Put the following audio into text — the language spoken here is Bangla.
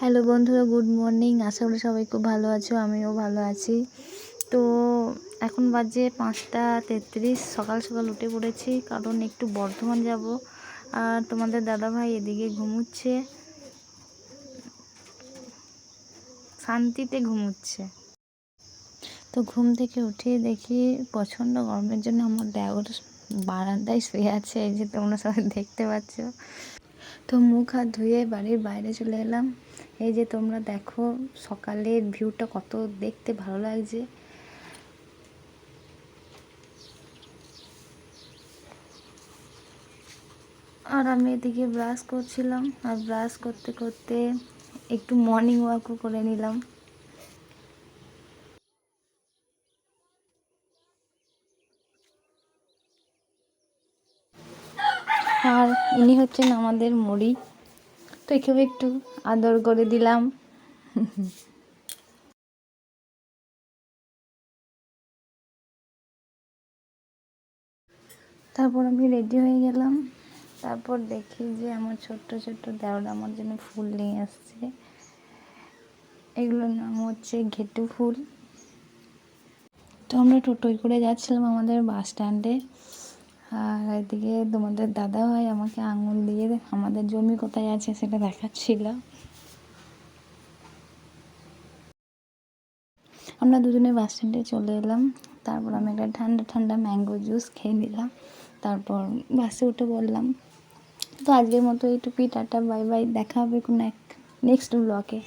হ্যালো বন্ধুরা, গুড মর্নিং। আশা করি সবাই খুব ভালো আছো, আমিও ভালো আছি। তো এখন বাজে পাঁচটা তেত্রিশ, সকাল সকাল উঠে পড়েছি, কারণ একটু বর্ধমান যাব। আর তোমাদের দাদাভাই এদিকে ঘুমুচ্ছে। শান্তিতে ঘুমুচ্ছে। তো ঘুম থেকে উঠে দেখি প্রচণ্ড গরমের জন্য আমার দেওর বারান্দায় শুয়ে আছে, এই যে তোমরা সবাই দেখতে পাচ্ছ। তো মুখ হাত ধুয়ে বাড়ির বাইরে চলে এলাম। এই যে তোমরা দেখো, সকালের ভিউটা কত দেখতে ভালো লাগছে। আর আমি এদিকে ব্রাশ করছিলাম, আর ব্রাশ করতে করতে একটু মর্নিং ওয়াকও করে নিলাম। আর ইনি হচ্ছেন আমাদের মুড়ি। তো একেও একটু আদর করে দিলাম। তারপর আমি রেডি হয়ে গেলাম। তারপর দেখি যে আমার ছোট্ট ছোট্ট দেওরা আমার জন্য ফুল নিয়ে আসছে। এগুলোর নাম হচ্ছে ঘেটু ফুল। তো আমরা টোটোয় করে যাচ্ছিলাম আমাদের বাস স্ট্যান্ডে। আর এদিকে তোমাদের দাদা ভাই আমাকে আঙুল দিয়ে আমাদের জমি কোথায় আছে সেটা দেখাচ্ছিল। আমরা দুজনে বাস স্ট্যান্ডে চলে এলাম, তারপর আমি একটা ঠান্ডা ঠান্ডা ম্যাঙ্গো জুস খেয়ে নিলাম, তারপর বাসে উঠে বললাম, তো আজকের মতো এইটুকুই, টাটা বাই বাই দেখা হবে কোনো এক নেক্সট ব্লকে